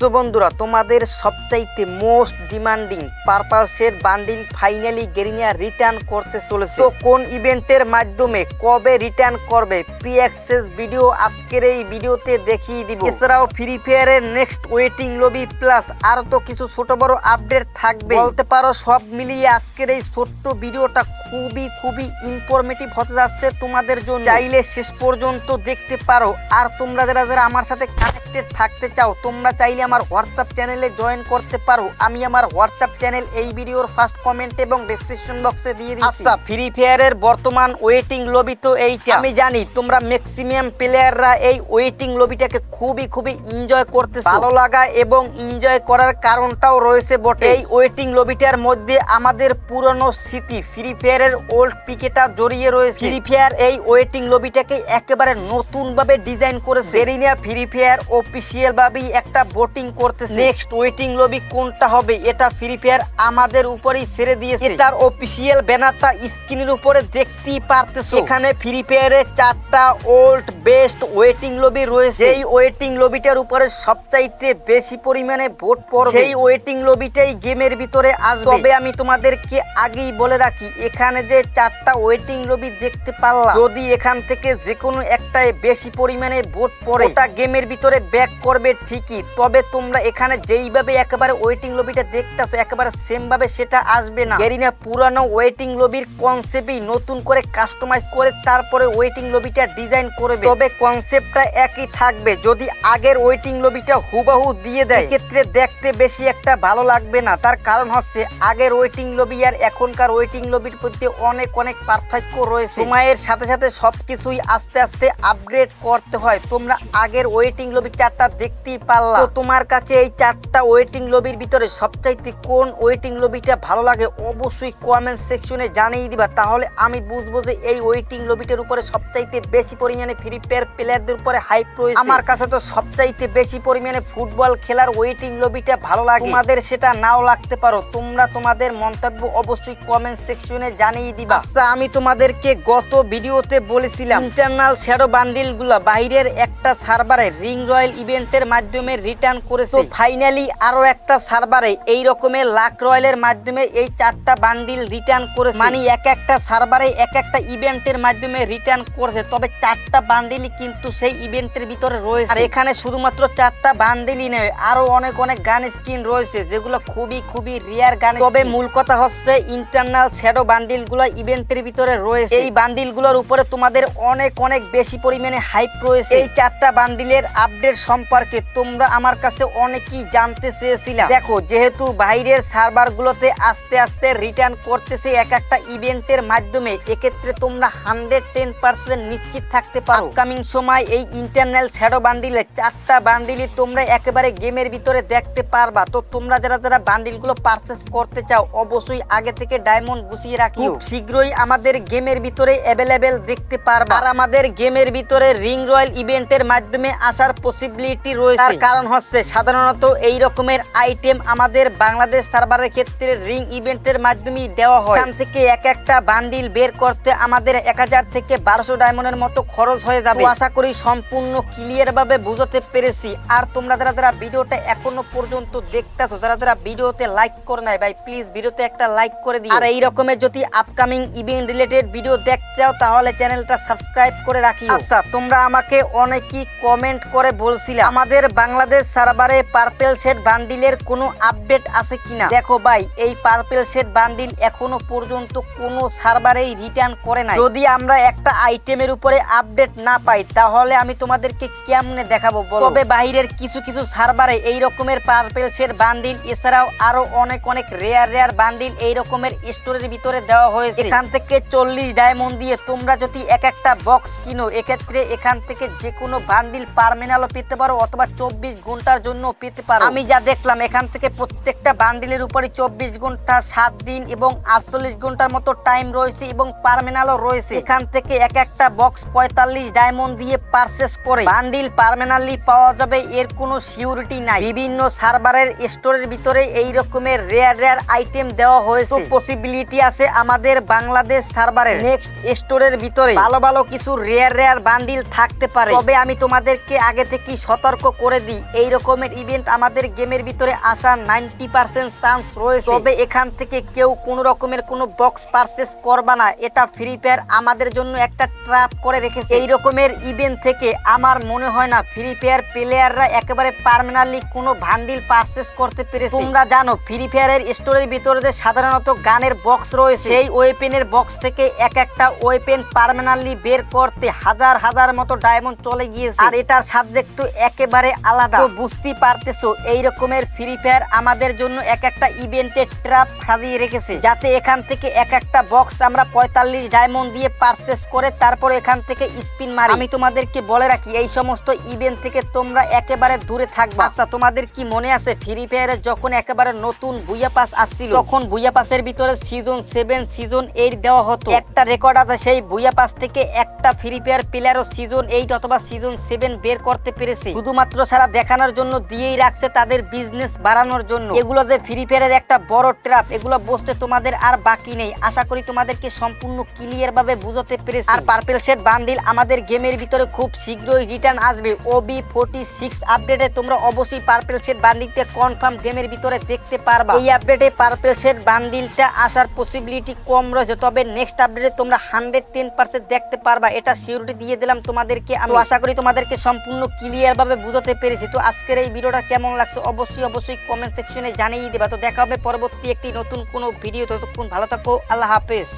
So বন্ধুরা, তোমাদের সবচাইতে মোস্ট ডিমান্ডিং পারপাসের বান্ডিল ফাইনালি গেরিনিয়া রিটার্ন করতে চলেছে। তো কোন ইভেন্টের মাধ্যমে কবে রিটার্ন করবে? প্রি অ্যাক্সেস ভিডিও আজকের এই ভিডিওতে দেখিয়ে দিব। এছাড়াও ফ্রি ফায়ারের নেক্সট ওয়েটিং লবি প্লাস আর তো কিছু ছোট বড় আপডেট থাকবে বলতে পারো সব মিলিয়ে আজকের এই ছোট্ট ভিডিওটা খুবই খুবই ইনফরমেটিভ হতে যাচ্ছে তোমাদের জন্য। চাইলে শেষ পর্যন্ত দেখতে পারো। আর তোমরা যারা যারা আমার সাথে কানেক্টেড থাকতে চাও, তোমরা চাইলে আমার হোয়াটসঅ্যাপ চ্যানেলে জয়েন করতে পারো। আমি আমার হোয়াটসঅ্যাপ চ্যানেল এই ভিডিওর ফার্স্ট কমেন্ট এবং ডেসক্রিপশন বক্সে দিয়ে দিচ্ছি আচ্ছা ফ্রি ফায়ারের বর্তমান ওয়েটিং লবি তো এইটা। আমি জানি তোমরা ম্যাক্সিমাম প্লেয়াররা এই ওয়েটিং লবিটাকে খুবই খুবই এনজয় করতে ভালো লাগা এবং এনজয় করার কারণটাও রয়েছে বটে। এই ওয়েটিং লবিটার মধ্যে আমাদের পুরনো স্মৃতি ফ্রি ফায়ারের ওল্ড পিকেটা জড়িয়ে রয়েছে। ফ্রি ফায়ার এই ওয়েটিং লবিটাকে একেবারে নতুন ভাবে ডিজাইন করেছে সেরিনিয়া ফ্রি ফায়ার অফিসিয়াল ভাবেই একটা ভোটিং করতেছে। নেক্সট ওয়েটিং লবি কোনটা হবে? এটা ফ্রি ফায়ার আমাদের উপরেই ছেড়ে দিয়েছে। এটার অফিসিয়াল ব্যানারটা স্ক্রিনের উপরে দেখতেই পারতেছো। এখানে ফ্রি ফায়ারের চারটা ওল্ড বেস্ট ওয়েটিং লবি রয়েছে। এই ওয়েটিং লবিটার উপরে সবচাইতে বেশি পরিমাণে ভোট পড়বে। সেই ওয়েটিং লবিটাই গেমের ভিতরে আসবে। তবে আমি তোমাদেরকে আগেই বলে রাখি এখানে যে চারটা ওয়েটিং লবি দেখতে পারলাম। যদি এখান থেকে যে কোনো একটায় বেশি পরিমাণে ভোট পড়ে ওটা গেমের ভিতরে ব্যাক করবে ঠিকই। তবে তোমরা এখানে যেইভাবে একেবারে ওয়েটিং লবিটা দেখতেছো, একেবারে সেম ভাবে সেটা আসবে না। গেরিনা, পুরানো ওয়েটিং লবির কনসেপ্টই নতুন করে কাস্টমাইজ করে তারপরে ওয়েটিং লবিটা ডিজাইন করবে। তবে কনসেপ্টটা একই থাকবে, যদি আগের ওয়েটিং লবিটা হুবাহু দিয়ে দেয়। ক্ষেত্রে দেখতে বেশি একটা ভালো লাগবে না। তার কারণ হচ্ছে, আগের ওয়েটিং লবি আর এখনকার ওয়েটিং লবির মধ্যে অনেক অনেক পার্থক্য রয়েছে। সময়ের সাথে সাথে সবকিছুই আস্তে আস্তে আপগ্রেড করতে হয়। তোমরা আগের ওয়েটিং লবি চারটা দেখতেই পারলা। তো তোমার কাছে এই চারটা ওয়েটিং লবির ভিতরে সবচাইতে কোন ওয়েটিং লবিটা ভালো লাগে অবশ্যই কমেন্ট সেকশনে জানিয়ে দিবা। তাহলে আমি বুঝব যে এই ওয়েটিং লবিটার উপরে সবচাইতে বেশি পরিমাণে ফ্রি ফায়ার প্লেয়ারদের উপরে হাইপ রয়েছে। আমার কাছে তো সবচাইতে বেশি পরিমাণে ফুটবল খেলার ওয়েটিং লবিটা ভালো লাগে। তোমাদের সেটা নাও লাগতে পারো। তোমরা তোমাদের মন্তব্য অবশ্যই কমেন্ট সেকশনে জানিয়ে দিবা। আচ্ছা আমি তোমাদেরকে গত ভিডিওতে বলেছিলাম ইন্টারনাল শ্যাডো বান্ডিলগুলো বাইরের একটা সার্ভারে রিং রয়্যাল ইভেন্টের মাধ্যমে রিটার্ন করেছে। ফাইনালি আরও একটা সার্ভারে এই রকমের লাক রয়্যালের মাধ্যমে এই চারটা বান্ডিল রিটার্ন করেছে। মানে এক একটা সার্ভারে এক একটা ইভেন্টের মাধ্যমে রিটার্ন করেছে। তবে চারটা বান্ডিলই কিন্তু সেই ইভেন্টের ভিতরে রয়েছে। আর এখানে শুধুমাত্র চারটা বান্ডিলই নয়, আরও অনেক অনেক গান স্কিন রয়েছে, যেগুলো খুবই খুবই রিয়ার গান তবে মূল কথা হচ্ছে ইন্টারনাল শ্যাডো বান্ডিলগুলো ইভেন্টের ভিতরে রয়েছে। এই বান্ডিলগুলোর উপরে তোমাদের অনেক অনেক বেশি পরিমাণে হাইপ রয়েছে। এই চারটা বান্ডিলের আপডেট সম্পর্কে তোমরা আমার কাছে অনেকই জানতে চেয়েছিলাম। দেখো যেহেতু বাইরের সার্ভার গুলোতে আস্তে আস্তে রিটার্ন করতেছে এক একটা ইভেন্টের মাধ্যমে এক্ষেত্রে তোমরা হান্ড্রেড টেন পার্সেন্ট নিশ্চিত থাকতে পারো। কামিং সময় এই ইন্টারনাল শ্যাডো বান্ডিলে চারটা বান্ডিলই তোমরা একেবারে গেমের ভিতরে দেখতে পারবা। তো তোমরা যারা যারা বান্ডিলগুলো পারচেস করতে চাও অবশ্যই আগে থেকে ডায়মন্ড গুছিয়ে রাখি শীঘ্রই আমাদের গেমের ভিতরে অ্যাভেলেবেল দেখতে পারবা। আর আমাদের গেমের ভিতরে রিং রয়্যাল ইভেন্টের মাধ্যমে আসার পসিবিলিটি রয়েছে। কারণ হচ্ছে সাধারণত এই রকমের আইটেম আমাদের বাংলাদেশ সার্ভারের ক্ষেত্রে রিং ইভেন্টের মাধ্যমে দেওয়া হয়। এখান থেকে এক একটা বান্ডিল বের করতে আমাদের এক হাজার থেকে বারোশো ডায়মন্ডের মতো খরচ হয়ে যাবে। আশা করি সম্পূর্ণ ক্লিয়ার ভাবে বুঝতে পেরেছি। আর তোমরা যারা যারা ভিডিওটা এখনও পর্যন্ত দেখতেছো, যারা যারা ভিডিওতে লাইক করে নাই, ভাই প্লিজ ভিডিওতে একটা লাইক করে দিও। আর এই রকমের যদি আপকামিং ইভেন্ট রিলেটেড ভিডিও দেখতে চাও, তাহলে চ্যানেলটা সাবস্ক্রাইব করে রাখি আচ্ছা তোমরা আমাকে অনেকই কমেন্ট করে বলছিলে। আমাদের বাংলাদেশ সার্ভারে পার্পেল সেট বান্ডিলের কোনো আপডেট আছে কিনা? দেখো ভাই, এই পার্পেল সেট বান্ডিল এখনও পর্যন্ত কোনো সার্ভারেই রিটার্ন করে নাই। যদি আমরা একটা আইটেমের উপরে আপডেট না পাই, তাহলে আমি তোমাদেরকে কেমনে দেখাবো তবে বাইরের কিছু কিছু সার্ভারে এই রকমের পার্পেল সেট বান্ডিল, এছাড়াও আরও অনেক অনেক রেয়ার রেয়ার বান্ডিল এই রকমের স্টোরের ভিতরে দেওয়া হয়েছে। এখান থেকে চল্লিশ ডায়মন্ড দিয়ে তোমরা যদি এক একটা বক্স কিনো, এক্ষেত্রে এখান থেকে যে কোনো বান্ডিল পারমেনালও পেতে পারো অথবা চব্বিশ ঘণ্টার জন্য পেতে পারো। আমি যা দেখলাম, এখান থেকে প্রত্যেকটা বান্ডিলের উপরে চব্বিশ ঘণ্টা, সাত দিন এবং আটচল্লিশ ঘণ্টার মতো টাইম রয়েছে এবং পারমেনালও রয়েছে। এখান থেকে এক একটা বক্স পঁয়তাল্লিশ ডায়মন্ড দিয়ে পারচেস করে বান্ডিল পারমেনালি পাওয়া যাবে, এর কোনো সিউরিটি নাই। বিভিন্ন সার্ভারের স্টোরের ভিতরে এই রকমের রেয়ার রেয়ার আইটেম দেওয়া হয়েছে। পসিবিলিটি আছে আমাদের বাংলাদেশ সার্ভারের নেক্সট স্টোরের ভিতরে ভালো ভালো কিছু রেয়ার রেয়ার বান্ডিল থাকতে পারে। তবে আমি তোমাদেরকে আগে থেকেই সতর্ক করে দিই, এই রকমের ইভেন্ট আমাদের গেমের ভিতরে আসার নাইনটি পার্সেন্ট চান্স রয়েছে। তবে এখান থেকে কেউ কোনো রকমের কোনো বক্স পারচেস করবা না। এটা ফ্রি ফায়ার আমাদের জন্য একটা ট্র্যাপ করে রেখেছে। এই রকমের ইভেন্ট থেকে আমার মনে হয় না ফ্রি ফায়ার প্লেয়াররা একেবারে পার্মানেন্টলি কোনো ভান্ডিল পারচেস করতে পেরেছে। তোমরা জানো ফ্রি ফায়ারের স্টোরের ভিতরে যে সাধারণত গানের বক্স রয়েছে সেই ওয়েপেনের বক্স থেকে এক একটা ওয়েপেন পার্মানেন্টলি বের করতে হাজার হাজার মতো ডায়মন্ড চলে গিয়েছে। আর এটার সাবজেক্ট তো একেবারে আলাদা। তো বুঝতেই পারতেছো, এই রকমের ফ্রি ফায়ার আমাদের জন্য এক একটা ইভেন্টের ট্র্যাপ সাজিয়ে রেখেছে, যাতে এখান থেকে এক একটা বক্স আমরা পঁয়তাল্লিশ ডায়মন্ড দিয়ে পারচেস করে তারপর এখান থেকে স্পিন মারি। আমি তোমাদেরকে বলে রাখি, এই সমস্ত ইভেন্ট থেকে তোমরা একেবারে দূরে থাকবে। আচ্ছা তোমাদের কি মনে আছে ফ্রি ফায়ারে যখন একেবারে নতুন বুইয়া পাস আসছিল, তখন বুইয়া পাসের ভিতরে সিজন সেভেন সিজন এইট দেওয়া হতো। একটা রেকর্ড আছে, সেই বুইয়া পাস থেকে একটা ফ্রি ফায়ার প্লেয়ারও সিজন এইট অথবা সিজন সেভেন বের করতে পেরেছে। শুধুমাত্র সারা দেখানোর জন্য দিয়েই রাখছে তাদের বিজনেস বাড়ানোর জন্য। এগুলো যে ফ্রি ফায়ারের একটা বড় ট্র্যাপ এগুলো বুঝতে তোমাদের আর বাকি নেই। আশা করি তোমাদেরকে সম্পূর্ণ ক্লিয়ার ভাবে বুঝতে পেরেছি। আর পার্পেল সেট বান্ডিল আমাদের গেমের ভিতরে খুব শীঘ্রই রিটার্ন আসবে। ওবি ফোর্টি সিক্স আপডেটে তোমরা অবশ্যই পার্পেল সেট বান্ডিলটা কনফার্ম গেমের ভিতরে দেখতে পারবা। এই আপডেটে পার্পেল সেট বান্ডিলটা আসার পসিবিলিটি কম রয়েছে, তবে নেক্সট আপডেটে তোমরা হান্ড্রেড টেন পার্সেন্ট দেখতে পারবা। এটা সিউরিটি দিয়ে দিলাম তোমাদেরকে। আমি আশা করি তোমাদেরকে সম্পূর্ণ ক্লিয়ার ভাবে বুঝতে পেরেছি। তো আজকের এই ভিডিওটা কেমন লাগছে অবশ্যই অবশ্যই কমেন্ট সেকশনে জানিয়ে দেবা। তো দেখা হবে পরবর্তী একটি নতুন কোনো ভিডিও ততক্ষণ ভালো থাকো, আল্লাহ হাফেজ।